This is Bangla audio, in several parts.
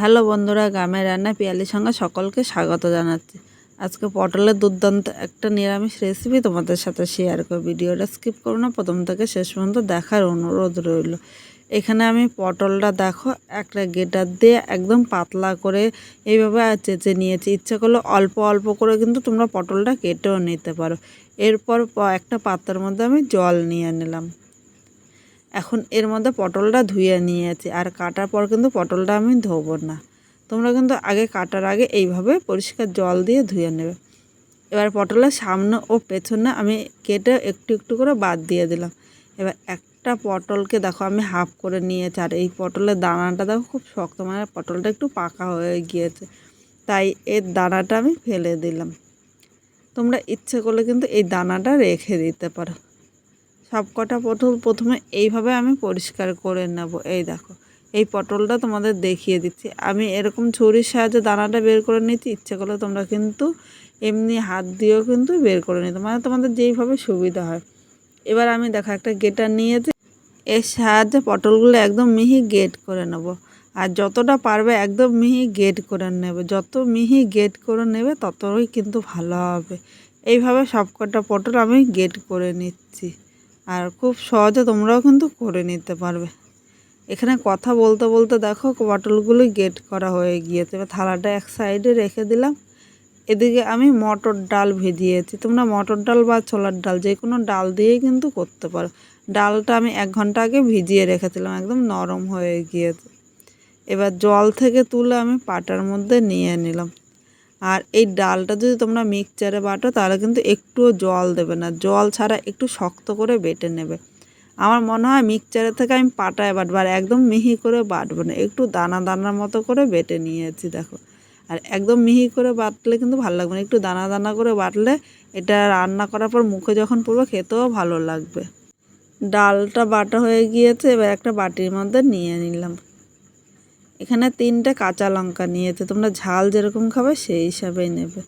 হ্যালো বন্ধুরা, গ্রামের রান্না পিয়ালির সঙ্গে সকলকে স্বাগত জানাচ্ছি। আজকে পটলের দুর্দান্ত একটা নিরামিষ রেসিপি তোমাদের সাথে শেয়ার করব। ভিডিওটা স্কিপ করো না, প্রথম থেকে শেষ পর্যন্ত দেখার অনুরোধ রইল। এখানে আমি পটলটা দেখো, একটা গেটার দিয়ে একদম পাতলা করে এইভাবে চেঁচে নিয়েছি। ইচ্ছা করলে অল্প অল্প করে কিন্তু তোমরা পটলটা কেটেও নিতে পারো। এরপর একটা পাত্রের মধ্যে আমি জল নিয়ে নিলাম। এখন এর মধ্যে পটলটা ধুয়ে নিয়েছি। আর কাটার পর কিন্তু পটলটা আমি ধোবো না। তোমরা কিন্তু আগে কাটার আগে এইভাবে পরিষ্কার জল দিয়ে ধুয়ে নেবে। এবার পটলের সামনে ও পেছনে আমি কেটে একটু একটু করে বাদ দিয়ে দিলাম। এবার একটা পটলকে দেখো আমি হাফ করে নিয়েছি। আর এই পটলের দানাটা দেখো খুব শক্ত মানে পটলটা একটু পাকা হয়ে গিয়েছে। তাই এর দানাটা আমি ফেলে দিলাম। তোমরা ইচ্ছে করলে কিন্তু এই দানাটা রেখে দিতে পারো। সব কটা পটল প্রথমে এইভাবে আমি পরিষ্কার করে নেব। এই দেখো, এই পটলটা তোমাদের দেখিয়ে দিচ্ছি। আমি এরকম ছুরির সাহায্যে দানাটা বের করে নিচ্ছি ইচ্ছে করলে তোমরা কিন্তু এমনি হাত দিয়েও কিন্তু বের করে নিতে। মানে তোমাদের যেইভাবে সুবিধা হয়। এবার আমি দেখো, একটা গেটার নিয়েছি। এর সাহায্যে পটলগুলো একদম মিহি গেট করে নেব। আর যতটা পারবে একদম মিহি গেট করে নেবে। যত মিহি গেট করে নেবে ততই কিন্তু ভালো হবে। এইভাবে সবকটা পটল আমি গেট করে নিচ্ছি। আর খুব সহজে তোমরাও কিন্তু করে নিতে পারবে। এখানে কথা বলতে বলতে দেখো পটলগুলো গেট করা হয়ে গিয়েছে। এবার থালাটা এক সাইডে রেখে দিলাম। এদিকে আমি মটর ডাল ভিজিয়েছি। তোমরা মটর ডাল বা ছোলার ডাল যে কোনো ডাল দিয়েই কিন্তু করতে পারো। ডালটা আমি এক ঘণ্টা আগে ভিজিয়ে রেখেছিলাম, একদম নরম হয়ে গিয়েছে। এবার জল থেকে তুলে আমি পাটার মধ্যে নিয়ে নিলাম। আর এই ডালটা যদি তোমরা মিক্সচারে বাটো, তাহলে কিন্তু একটুও জল দেবে না। জল ছাড়া একটু শক্ত করে বেটে নেবে। আমার মনে হয় মিক্সচারের থেকে আমি পাটায় বাটবো আর একদম মিহি করে বাটবো না। একটু দানা দানার মতো করে বেটে নিয়েছি, দেখো। আর একদম মিহি করে বাটলে কিন্তু ভালো লাগবে না। একটু দানা দানা করে বাটলে এটা রান্না করার পর মুখে যখন পড়বে খেতেও ভালো লাগবে। ডালটা বাটা হয়ে গিয়েছে, এবার একটা বাটির মধ্যে নিয়ে নিলাম। এখানে তিনটে কাঁচা লঙ্কা নিয়েছে, তোমরা ঝাল যেরকম খাবে সেই হিসাবেই নেবে।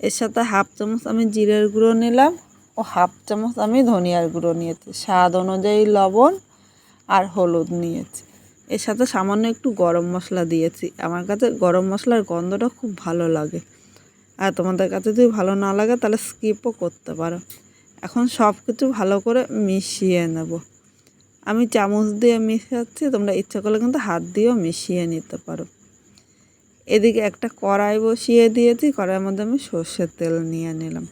এর সাথে হাফ চামচ আমি জিরের গুঁড়ো নিলাম ও হাফ চামচ আমি ধনিয়ার গুঁড়ো নিয়েছি। স্বাদ অনুযায়ী লবণ আর হলুদ নিয়েছি। এর সাথে সামান্য একটু গরম মশলা দিয়েছি। আমার কাছে গরম মশলার গন্ধটা খুব ভালো লাগে। আর তোমাদের কাছে যদি ভালো না লাগে তাহলে স্কিপও করতে পারো। এখন সব কিছু ভালো করে মিশিয়ে নেব। আমি চামচ দিয়ে মিশাচ্ছি, তোমরা ইচ্ছা করলে কিন্তু হাত দিয়েও মিশিয়ে নিতে পারো। এদিকে একটা কড়াই বসিয়ে দিয়েছি, কড়াইয়ের মধ্যে আমি সর্ষের তেল নিয়ে নিলাম।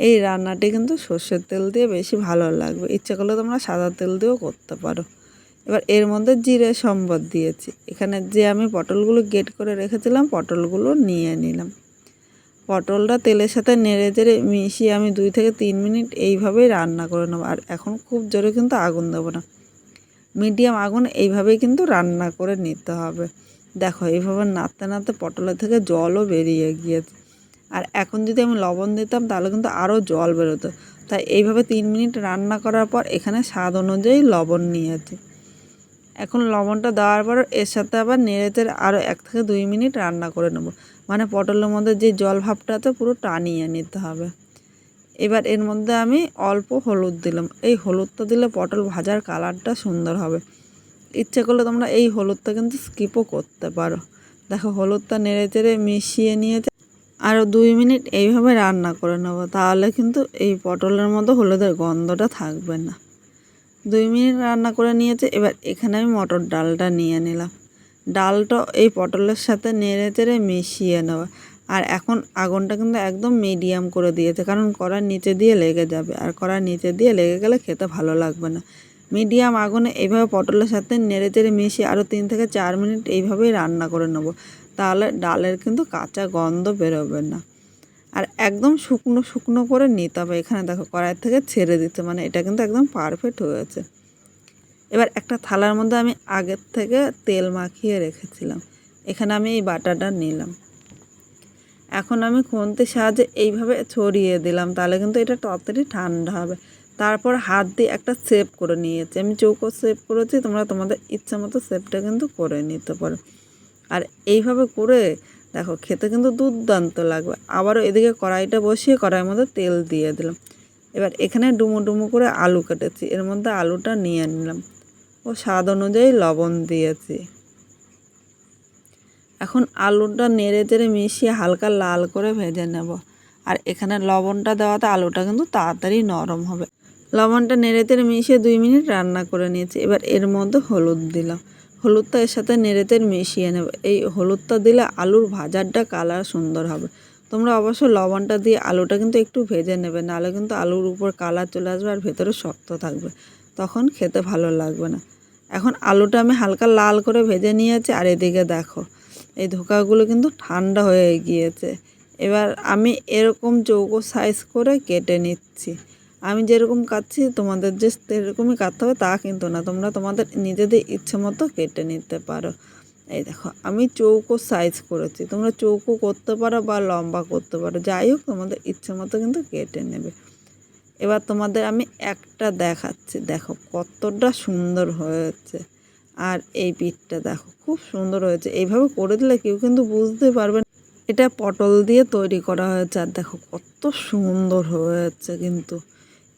এই রান্নাটি কিন্তু সর্ষের তেল দিয়ে বেশি ভালো লাগবে। ইচ্ছা করলে তোমরা সাদা তেল দিয়েও করতে পারো। এবার এর মধ্যে জিরে সম্বর দিয়েছি। এখানে যে আমি পটলগুলো গেট করে রেখেছিলাম, পটলগুলো নিয়ে নিলাম। পটলটা তেলের সাথে নেড়ে চেড়ে মিশিয়ে আমি দুই থেকে তিন মিনিট এইভাবেই রান্না করে নেব। আর এখন খুব জোরে কিন্তু আগুন দেবো না। মিডিয়াম আগুন এইভাবেই কিন্তু রান্না করে নিতে হবে। দেখো, এইভাবে নাড়তে নাড়তে পটলের থেকে জলও বেরিয়ে গিয়েছে। আর এখন যদি আমি লবণ দিতাম, তাহলে কিন্তু আরও জল বেরোতো। তাই এইভাবে তিন মিনিট রান্না করার পর এখানে স্বাদ অনুযায়ী লবণ নিয়েছি। এখন লবণটা দেওয়ার পর এর সাথে আবার নেড়েচেড়ে আরও এক থেকে দুই মিনিট রান্না করে নেব। মানে পটলের মধ্যে যে জল ভাবটা আছে পুরো টানিয়ে নিতে হবে। এবার এর মধ্যে আমি অল্প হলুদ দিলাম। এই হলুদটা দিলে পটল ভাজার কালারটা সুন্দর হবে। ইচ্ছে করলে তোমরা এই হলুদটা কিন্তু স্কিপও করতে পারো। দেখো, হলুদটা নেড়ে চেড়ে মিশিয়ে নিয়েছে। আরও দুই মিনিট এইভাবে রান্না করে নেব, তাহলে কিন্তু এই পটলের মধ্যে হলুদের গন্ধটা থাকবে না। দুই মিনিট রান্না করে নিয়েছে, এবার এখানে আমি মটর ডালটা নিয়ে নিলাম। ডালটা এই পটলের সাথে নেড়ে চেড়ে মিশিয়ে নেওয়া। আর এখন আগুনটা কিন্তু একদম মিডিয়াম করে দিয়েছে, কারণ কড়ার নিচে দিয়ে লেগে যাবে। আর কড়ার নিচে দিয়ে লেগে গেলে খেতে ভালো লাগবে না। মিডিয়াম আগুনে এইভাবে পটলের সাথে নেড়ে চেড়ে মিশিয়ে আরও তিন থেকে চার মিনিট এইভাবেই রান্না করে নেব, তাহলে ডালের কিন্তু কাঁচা গন্ধ বেরোবে না। আর একদম শুকনো শুকনো করে নিতে হবে। এখানে দেখো কড়াই থেকে ছেড়ে দিতে মানে এটা কিন্তু একদম পারফেক্ট হয়েছে। এবার একটা থালার মধ্যে আমি আগের থেকে তেল মাখিয়ে রেখেছিলাম। এখানে আমি এই বাটাটা নিলাম। এখন আমি খুন্তির সাহায্যে এইভাবে ছড়িয়ে দিলাম, তাহলে কিন্তু এটা তাড়াতাড়ি ঠান্ডা হবে। তারপর হাত দিয়ে একটা সেভ করে নিয়েছি। আমি চৌকো সেভ করেছি, তোমরা তোমাদের ইচ্ছা মতো সেভটা কিন্তু করে নিতে পারো। আর এইভাবে করে দেখো, খেতে কিন্তু দুর্দান্ত লাগবে। আবারও এদিকে কড়াইটা বসিয়ে কড়াইয়ের মধ্যে তেল দিয়ে দিলাম। এবার এখানে ডুমো ডুমো করে আলু কেটেছি। এর মধ্যে আলুটা নিয়ে নিলাম। ও স্বাদ অনুযায়ী লবণ দিয়েছি। এখন আলুটা নেড়ে চেড়ে মিশিয়ে হালকা লাল করে ভেজে নেব। আর এখানে লবণটা দেওয়াতে আলুটা কিন্তু তাড়াতাড়ি নরম হবে। লবণটা নেড়ে চেড়ে মিশিয়ে দুই মিনিট রান্না করে নিয়েছি। এবার এর মধ্যে হলুদ দিলাম। হলুদটা এর সাথে নেড়ে চেড়ে মিশিয়ে নেব। এই হলুদটা দিলে আলুর ভাজারটা কালার সুন্দর হবে। তোমরা অবশ্য লবণটা দিয়ে আলুটা কিন্তু একটু ভেজে নেবে, নাহলে কিন্তু আলুর উপর কালার চলে আসবে আর ভেতরে শক্ত থাকবে। তখন খেতে ভালো লাগবে না। এখন আলুটা আমি হালকা লাল করে ভেজে নিয়েছি, আর এদিকে দেখো, এই ধোকাগুলো কিন্তু ঠান্ডা হয়ে গিয়েছে। এবার আমি এরকম চৌকো সাইজ করে কেটে নিচ্ছি। আমি যেরকম কাটছি, তোমাদের যে সেরকমই কাটতে হবে, তা কিন্তু না। তোমরা তোমাদের নিজেদের ইচ্ছে মতো কেটে নিতে পারো। এই দেখো, আমি চৌকো সাইজ করেছি। তোমরা চৌকো করতে পারো বা লম্বা করতে পারো। যাই হোক, তোমাদের ইচ্ছে মতো কিন্তু কেটে নেবে। এবার তোমাদের আমি একটা দেখাচ্ছি। দেখো কতটা সুন্দর হয়েছে। আর এই পিঠটা দেখো, খুব সুন্দর হয়েছে। এইভাবে করে দিলে কেউ কিন্তু বুঝতে পারবে এটা পটল দিয়ে তৈরি করা হয়েছে আর দেখো কত সুন্দর হয়েছে কিন্তু।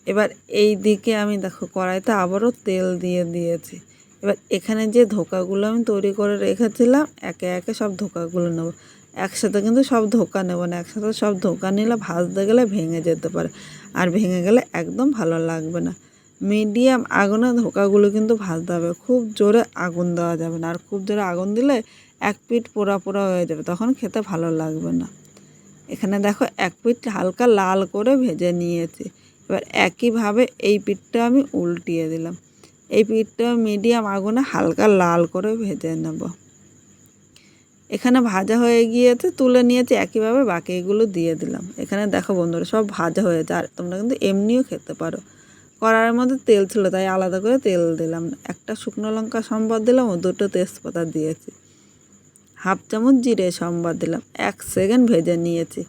এবার এই দিকে আমি দেখো কড়াইতে আবারও তেল দিয়ে দিয়েছি। এবার এখানে যে ধোকাগুলো আমি তৈরি করে রেখেছিলাম, একে একে সব ধোকাগুলো নেব। একসাথে কিন্তু সব ধোকা নেব না, একসাথে সব ধোকা নিলে ভাজতে গেলে ভেঙে যেতে পারে, আর ভেঙে গেলে একদম ভালো লাগবে না। মিডিয়াম আগুনে ধোকাগুলো কিন্তু ভাজতে হবে, খুব জোরে আগুন দেওয়া যাবে না, আর খুব জোরে আগুন দিলে এক পিঠ পোড়া পোড়া হয়ে যাবে, তখন খেতে ভালো লাগবে না। এখানে দেখো এক পিঠ হালকা লাল করে ভেজে নিয়েছি, এবার একইভাবে এই পিঠটা আমি উল্টিয়ে দিলাম, এই পিঠটা মিডিয়াম আগুনে হালকা লাল করে ভেজে নেব। এখানে ভাজা হয়ে গিয়েছে, তুলে নিয়েছি একইভাবে, বাকি এগুলো দিয়ে দিলাম। এখানে দেখো বন্ধুরা, সব ভাজা হয়েছে আর তোমরা কিন্তু এমনিও খেতে পারো। কড়াইয়ের মধ্যে তেল ছিল, তাই আলাদা করে তেল দিলাম। একটা শুকনো লঙ্কা সম্বাদ দিলাম ও দুটো তেজপাতা দিয়েছি। হাফ চামচ জিরে সম্বাদ দিলাম, এক সেকেন্ড ভেজে নিয়েছি।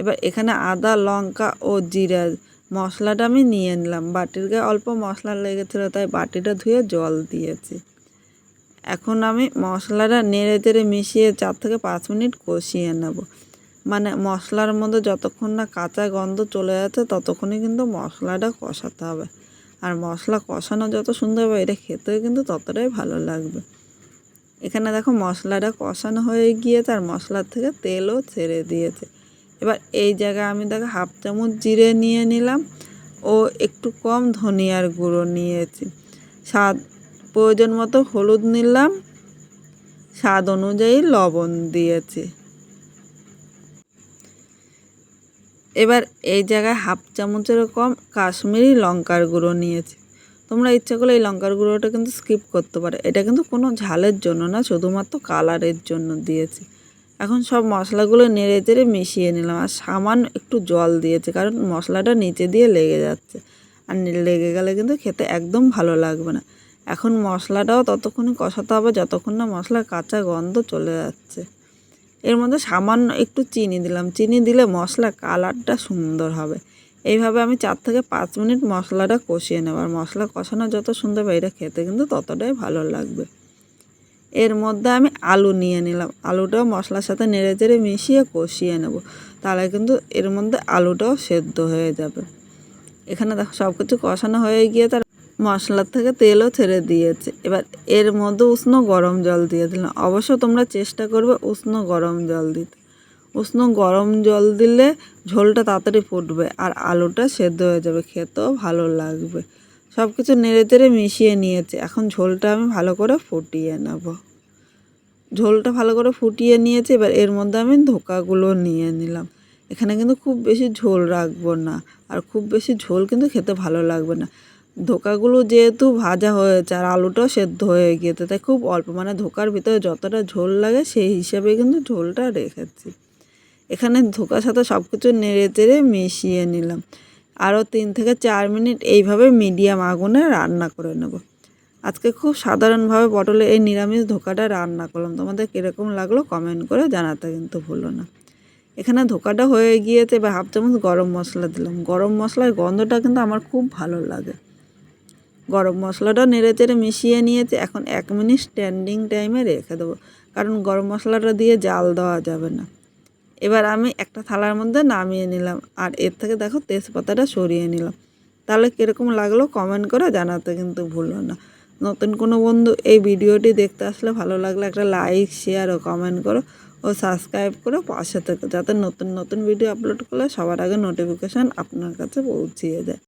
এবার এখানে আদা, লঙ্কা ও জিরা মশলাটা আমি নিয়ে নিলাম। বাটির গায়ে অল্প মশলা লেগেছিলো, তাই বাটিটা ধুয়ে জল দিয়েছি। এখন আমি মশলাটা নেড়ে চেড়ে মিশিয়ে চার থেকে পাঁচ মিনিট কষিয়ে নেব। মানে মশলার মধ্যে যতক্ষণ না কাঁচা গন্ধ চলে যাচ্ছে, ততক্ষণই কিন্তু মশলাটা কষাতে হবে। আর মশলা কষানো যত সুন্দর হবে, এটা খেতেও কিন্তু ততটাই ভালো লাগবে। এখানে দেখো মশলাটা কষানো হয়ে গিয়েছে আর মশলার থেকে তেলও ছেড়ে দিয়েছে। এবার এই জায়গায় আমি দেখো হাফ চামচ জিরে নিয়ে নিলাম। ও একটু কম ধনিয়ার গুঁড়ো নিয়েছি। স্বাদ প্রয়োজন মতো হলুদ নিলাম, স্বাদ অনুযায়ী লবণ দিয়েছি। এবার এই জায়গায় হাফ চামচের কম কাশ্মীরি লঙ্কার গুঁড়ো নিয়েছি। তোমরা ইচ্ছা করলে এই লঙ্কার গুঁড়োটা কিন্তু স্কিপ করতে পারো। এটা কিন্তু কোনো ঝালের জন্য না, শুধুমাত্র কালারের জন্য দিয়েছি। এখন সব মশলাগুলো নেড়ে চেড়ে মিশিয়ে নিলাম আর সামান্য একটু জল দিয়েছে, কারণ মশলাটা নিচে দিয়ে লেগে যাচ্ছে। আর লেগে গেলে কিন্তু খেতে একদম ভালো লাগবে না। এখন মশলাটাও ততক্ষণই কষাতে হবে, যতক্ষণ না মশলার কাঁচা গন্ধ চলে যাচ্ছে। এর মধ্যে সামান্য একটু চিনি দিলাম। চিনি দিলে মশলা কালারটা সুন্দর হবে। এইভাবে আমি চার থেকে পাঁচ মিনিট মশলাটা কষিয়ে নেব। আর মশলা কষানো যত সুন্দর হবে, এটা খেতে কিন্তু ততটাই ভালো লাগবে। এর মধ্যে আমি আলু নিয়ে নিলাম। আলুটাও মশলার সাথে নেড়ে চেড়ে মিশিয়ে কষিয়ে নেব। তাহলে কিন্তু এর মধ্যে আলুটাও সেদ্ধ হয়ে যাবে। এখানে দেখো সব কিছু কষানো হয়ে গিয়ে তার মশলার থেকে তেলও ছেড়ে দিয়েছে। এবার এর মধ্যে উষ্ণ গরম জল দিয়ে দিলাম। অবশ্য তোমরা চেষ্টা করবে উষ্ণ গরম জল দিতে। উষ্ণ গরম জল দিলে ঝোলটা তাড়াতাড়ি ফুটবে আর আলুটা সেদ্ধ হয়ে যাবে, খেতেও ভালো লাগবে। সব কিছু নেড়ে তেড়ে মিশিয়ে নিয়েছে। এখন ঝোলটা আমি ভালো করে ফুটিয়ে নেব। ঝোলটা ভালো করে ফুটিয়ে নিয়েছি। এবার এর মধ্যে আমি ধোকাগুলো নিয়ে নিলাম। এখানে কিন্তু খুব বেশি ঝোল রাখব না। আর খুব বেশি ঝোল কিন্তু খেতে ভালো লাগবে না। ধোকাগুলো যেহেতু ভাজা হয়েছে আর আলুটাও সেদ্ধ হয়ে গিয়েছে, তাই খুব অল্প মানে ধোকার ভিতরে যতটা ঝোল লাগে সেই হিসাবে কিন্তু ঝোলটা রেখেছি। এখানে ধোকার সাথে সব কিছু নেড়ে চেড়ে মিশিয়ে নিলাম। আরও তিন থেকে চার মিনিট এইভাবে মিডিয়াম আগুনে রান্না করে নেব। আজকে খুব সাধারণভাবে পটলে এই নিরামিষ ধোকাটা রান্না করলাম। তোমাদের কীরকম লাগল কমেন্ট করে জানাতে কিন্তু ভুলো না। এখানে ধোকাটা হয়ে গিয়েছে বা হাফ চামচ গরম মশলা দিলাম। গরম মশলার গন্ধটা কিন্তু আমার খুব ভালো লাগে। গরম মশলাটা নেড়ে চেড়ে মিশিয়ে নিয়েছে। এখন এক মিনিট স্ট্যান্ডিং টাইমে রেখে দেবো। কারণ গরম মশলাটা দিয়ে জাল দেওয়া যাবে না। এবার আমি একটা থালার মধ্যে নামিয়ে নিলাম। আর এর থেকে দেখো তেজপাতাটা সরিয়ে নিলাম। তাহলে কীরকম লাগল কমেন্ট করে জানাতে কিন্তু ভুলো না। নতুন কোনো বন্ধু এই ভিডিওটি দেখতে আসলে ভালো লাগলে একটা লাইক শেয়ার ও কমেন্ট করো ও সাবস্ক্রাইব করে পাশে থেকে। যাতে নতুন নতুন ভিডিও আপলোড করলে সবার আগে নোটিফিকেশান আপনার কাছে পৌঁছিয়ে দেয়